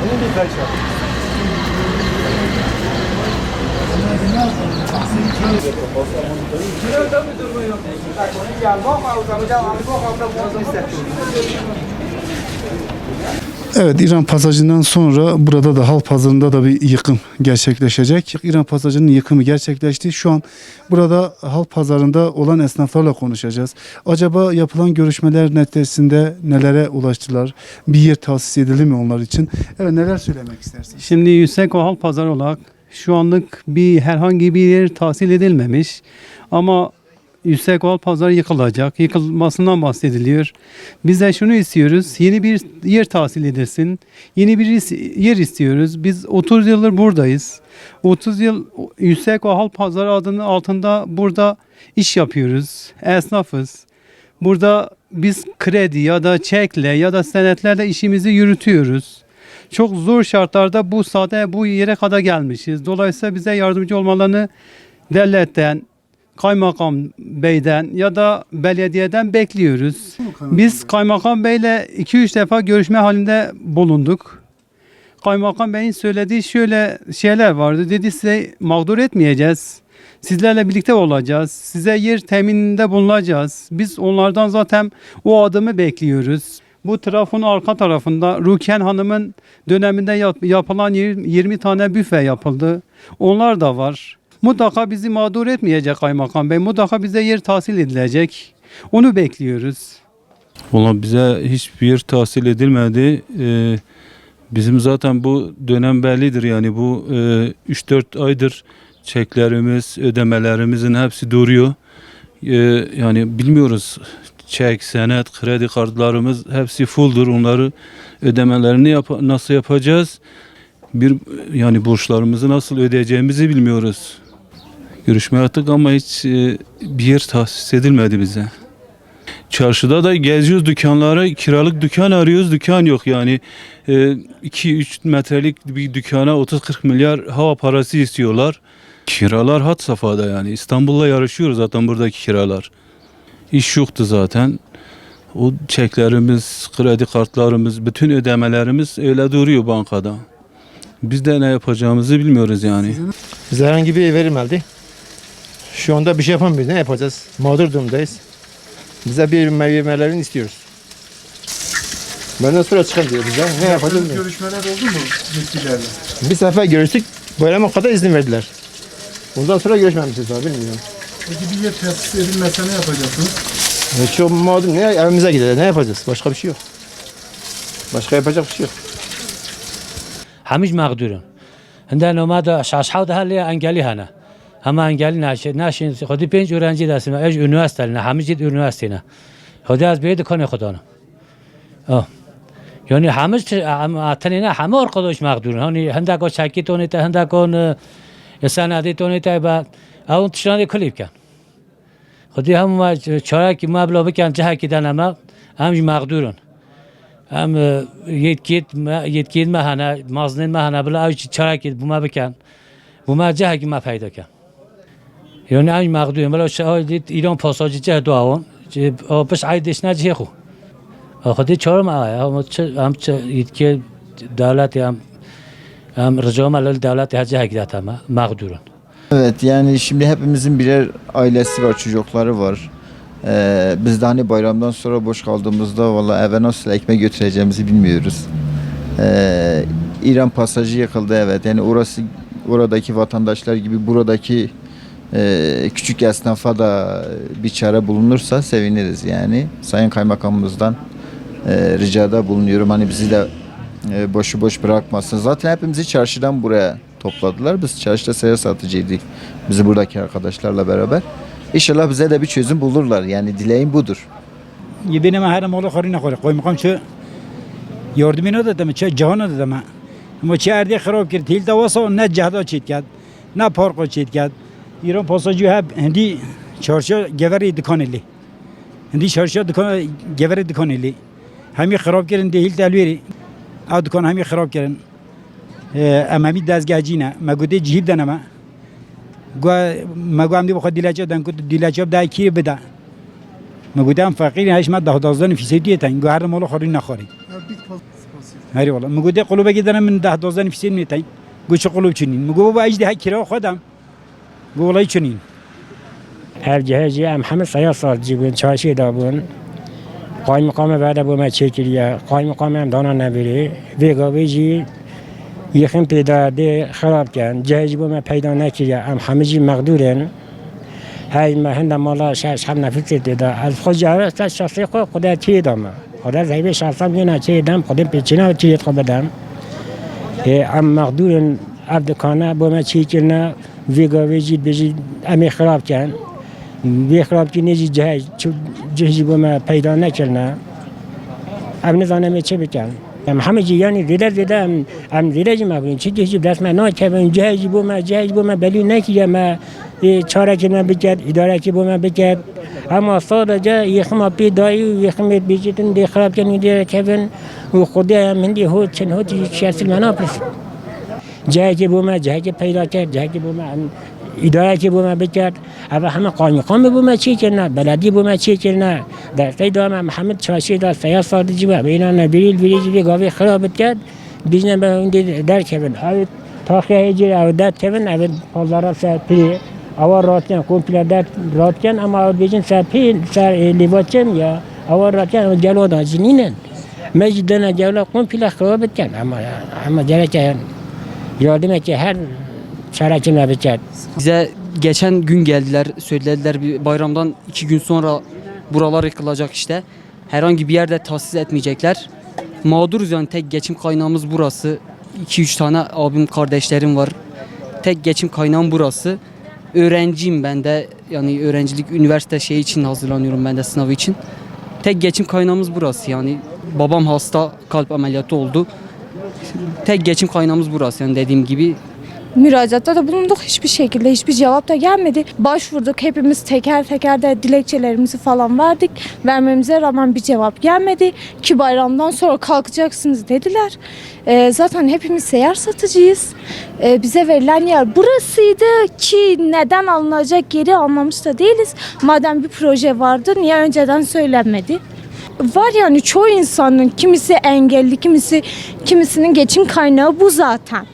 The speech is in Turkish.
Bunun bir kaç var. Ya, bak, o zaman bir de almak, o zaman bu olsun istedim. Evet İran pasajından sonra burada da halk pazarında da bir yıkım gerçekleşecek. İran pasajının yıkımı gerçekleşti. Şu an burada halk pazarında olan esnaflarla konuşacağız. Acaba yapılan görüşmeler neticesinde nelere ulaştılar? Bir yer tahsis edildi mi onlar için? Evet neler söylemek istersiniz? Şimdi yüksek o halk pazarı olarak şu anlık bir herhangi bir yer tahsil edilmemiş ama yüksek o halk pazarı yıkılacak. Yıkılmasından bahsediliyor. Biz de şunu istiyoruz. Yeni bir yer tahsil edilsin. Yeni bir yer istiyoruz. Biz 30 yıldır buradayız. 30 yıl yüksek o halk pazarı adının altında burada iş yapıyoruz. Esnafız. Burada biz kredi ya da çekle ya da senetlerle işimizi yürütüyoruz. Çok zor şartlarda bu sade bu yere kadar gelmişiz. Dolayısıyla bize yardımcı olmalarını devletten, kaymakam beyden ya da belediyeden bekliyoruz. Biz kaymakam beyle 2-3 defa görüşme halinde bulunduk. Kaymakam beyin söylediği şöyle şeyler vardı. Dedi size mağdur etmeyeceğiz. Sizlerle birlikte olacağız. Size yer temininde bulunacağız. Biz onlardan zaten o adımı bekliyoruz. Bu trafon arka tarafında Ruken Hanım'ın döneminde yap- yapılan yir- 20 tane büfe yapıldı. Onlar da var. Mutlaka bizi mağdur etmeyecek kaymakam bey. Mutlaka bize yer tahsil edilecek. Onu bekliyoruz. Valla bize hiçbir yer tahsil edilmedi. Ee, bizim zaten bu dönem bellidir yani bu e, 3-4 aydır çeklerimiz, ödemelerimizin hepsi duruyor. Ee, yani bilmiyoruz çek, senet, kredi kartlarımız hepsi fulldur. Onları ödemelerini yap- nasıl yapacağız? Bir yani borçlarımızı nasıl ödeyeceğimizi bilmiyoruz. Görüşme yaptık ama hiç e, bir yer tahsis edilmedi bize. Çarşıda da geziyoruz dükkanlara kiralık dükkan arıyoruz dükkan yok yani 2-3 metrelik bir dükkana 30-40 milyar hava parası istiyorlar. Kiralar hat safhada yani İstanbul'la yarışıyoruz zaten buradaki kiralar. İş yoktu zaten. O çeklerimiz, kredi kartlarımız, bütün ödemelerimiz öyle duruyor bankada. Biz de ne yapacağımızı bilmiyoruz yani. Bize herhangi bir ev verilmedi. Şu anda bir şey yapamıyoruz. Ne yapacağız? Mağdur durumdayız. Bize bir meyvelerini istiyoruz. Benden sonra çıkın diyor bize. Ne yapacağız? bilmiyorum. Görüşmeler oldu mu yetkililerle? Bir sefer görüştük. Bayrama kadar izin verdiler. Ondan sonra görüşmemişiz daha bilmiyorum. Peki bir yer tahsis edilmese ne yapacaksınız? E, Çok mağdur. Ne evimize gidelim. Ne yapacağız? Başka bir şey yok. Başka yapacak bir şey yok. هميش مقدورن هندن اومد شاش حاود هلی انگلی هنه همه انگلی نشه نشین خودی پنج اورنجی دستیم اج اونیورسیته نه همه جید اونیورسیته نه خودی از بید کنه خدا نه آه یعنی همه اتنی نه همه ارقدوش مقدورن هانی هندک و چکی تونی تا هندک و سندی تونی تا بعد اون تشنادی کلیب کن خودی هم چرا کی مبلغ بکن جه کی دنما همش مقدورن هم yetkit yetkit mehane maznin mehane bile avcı çarak bu ma biken bu ma ceh ki ma peyda kan yani ay mağduyum bela şahit İran pasajı ceh duavon o pes aydeş ne ceh xo خودی چهار ما هم چه هم چه یکی دولت هم هم رجام الال devlet hacı hakikaten ama mağdurun. Evet yani şimdi hepimizin birer ailesi var, çocukları var. Ee, biz de hani bayramdan sonra boş kaldığımızda valla eve nasıl ekmek götüreceğimizi bilmiyoruz. Ee, İran pasajı yıkıldı evet. Yani orası oradaki vatandaşlar gibi buradaki e, ee, küçük esnafa da bir çare bulunursa seviniriz yani. Sayın Kaymakamımızdan e, ricada bulunuyorum. Hani bizi de e, boşu boş bırakmasın. Zaten hepimizi çarşıdan buraya topladılar. Biz çarşıda seyahat satıcıydık. Bizi buradaki arkadaşlarla beraber. İnşallah bize de bir çözüm bulurlar. Yani dileğim budur. Benim her malı karına koyar. Koymakam şu yardımını da deme, çe cihana da deme. Ama çe erdi kırab kirdi. Hilda vasa ne cihada çiğit Ne parka çiğit ایران پاساجی ها هندی چارشا گوری دکانلی هندی چارشا دکان گوری دکانلی همی خراب کردن دهیل تلویری او دکان همی خراب کردن. امامی دستگاه جینا مگوده جیب دنما گو مگو هم دی بخواد دیلچه دن کو دیلچه ده کی بده. مگوده هم فقیر هش ما ده 12 فیصد دی تن گو هر مال خوری نخوری هری والله مگوده قلوبه گیدنم من ده دازدان فیصد می تن گو چه قلوب چنین مگو بابا اجده کرا خودم. گو والای چنین هر جهازی هم همه سیا سال جیبون چاشی دابون قای مقام بعد بو ما چکریه قای مقام هم دانا نبری ویگاوی جی یخیم پیدا ده خراب کن جهازی بو ما پیدا نکریه هم همه جی مقدورن های ما هند مالا شش هم نفیس دیده از خود جهاز تا شخصی خود خدا چی دام خدا زیبه شخصا میونه چی دم خودم پیچینا و چی خود بدم هم مقدورن عبدکانه بو ما چی کنه ویگاوی جی بجی امی خراب کن. بی خراب کی نیجی جهج جهجی ما پیدا نکرنه ام نزانم چه بکن. ام همه جی یعنی دیده دیده ام ام دیده جی مبین چی جهجی دست من نه که من جهجی جهجی با ما بلی نکیه ما. چاره که من بکرد اداره که با ما بکرد. اما صاد جا یخم پیدایی و یخم بیجتن دی خراب کنی دی کفن. و خودی هم هندی هو چن هو چی جایی که بومه جایی که پیدا کرد جایی که بومه ایدایی که بومه بکرد. اما همه قانقان بومه چی که نه بلدی بومه چی که نه. در محمد چاشی داد فیاض صادقیم اینا بینا نبیل بیلی گاوی خراب کرد. بیزن به اون در کردن های تاخی هیجی او داد کردن او پازارا سر پلی او راتن کمپیل داد راتن اما بیزن سر سر لیباتن یا او راتن جلو دازنینن مجدن جلو کمپیل خراب کرد اما اما جلو yardım ki her şerekimle biter. Bize geçen gün geldiler, söylediler bir bayramdan iki gün sonra buralar yıkılacak işte. Herhangi bir yerde tahsis etmeyecekler. Mağduruz yani tek geçim kaynağımız burası. 2-3 tane abim kardeşlerim var. Tek geçim kaynağım burası. Öğrenciyim ben de yani öğrencilik üniversite şey için hazırlanıyorum ben de sınavı için. Tek geçim kaynağımız burası yani. Babam hasta kalp ameliyatı oldu. Tek geçim kaynağımız burası yani dediğim gibi Müracaatta da bulunduk. Hiçbir şekilde hiçbir cevap da gelmedi. Başvurduk. Hepimiz teker teker de dilekçelerimizi falan verdik. Vermemize rağmen bir cevap gelmedi. Ki bayramdan sonra kalkacaksınız dediler. Ee, zaten hepimiz seyyar satıcıyız. Ee, bize verilen yer burasıydı ki neden alınacak yeri anlamış da değiliz. Madem bir proje vardı niye önceden söylenmedi? Var yani çoğu insanın kimisi engelli, kimisi kimisinin geçim kaynağı bu zaten.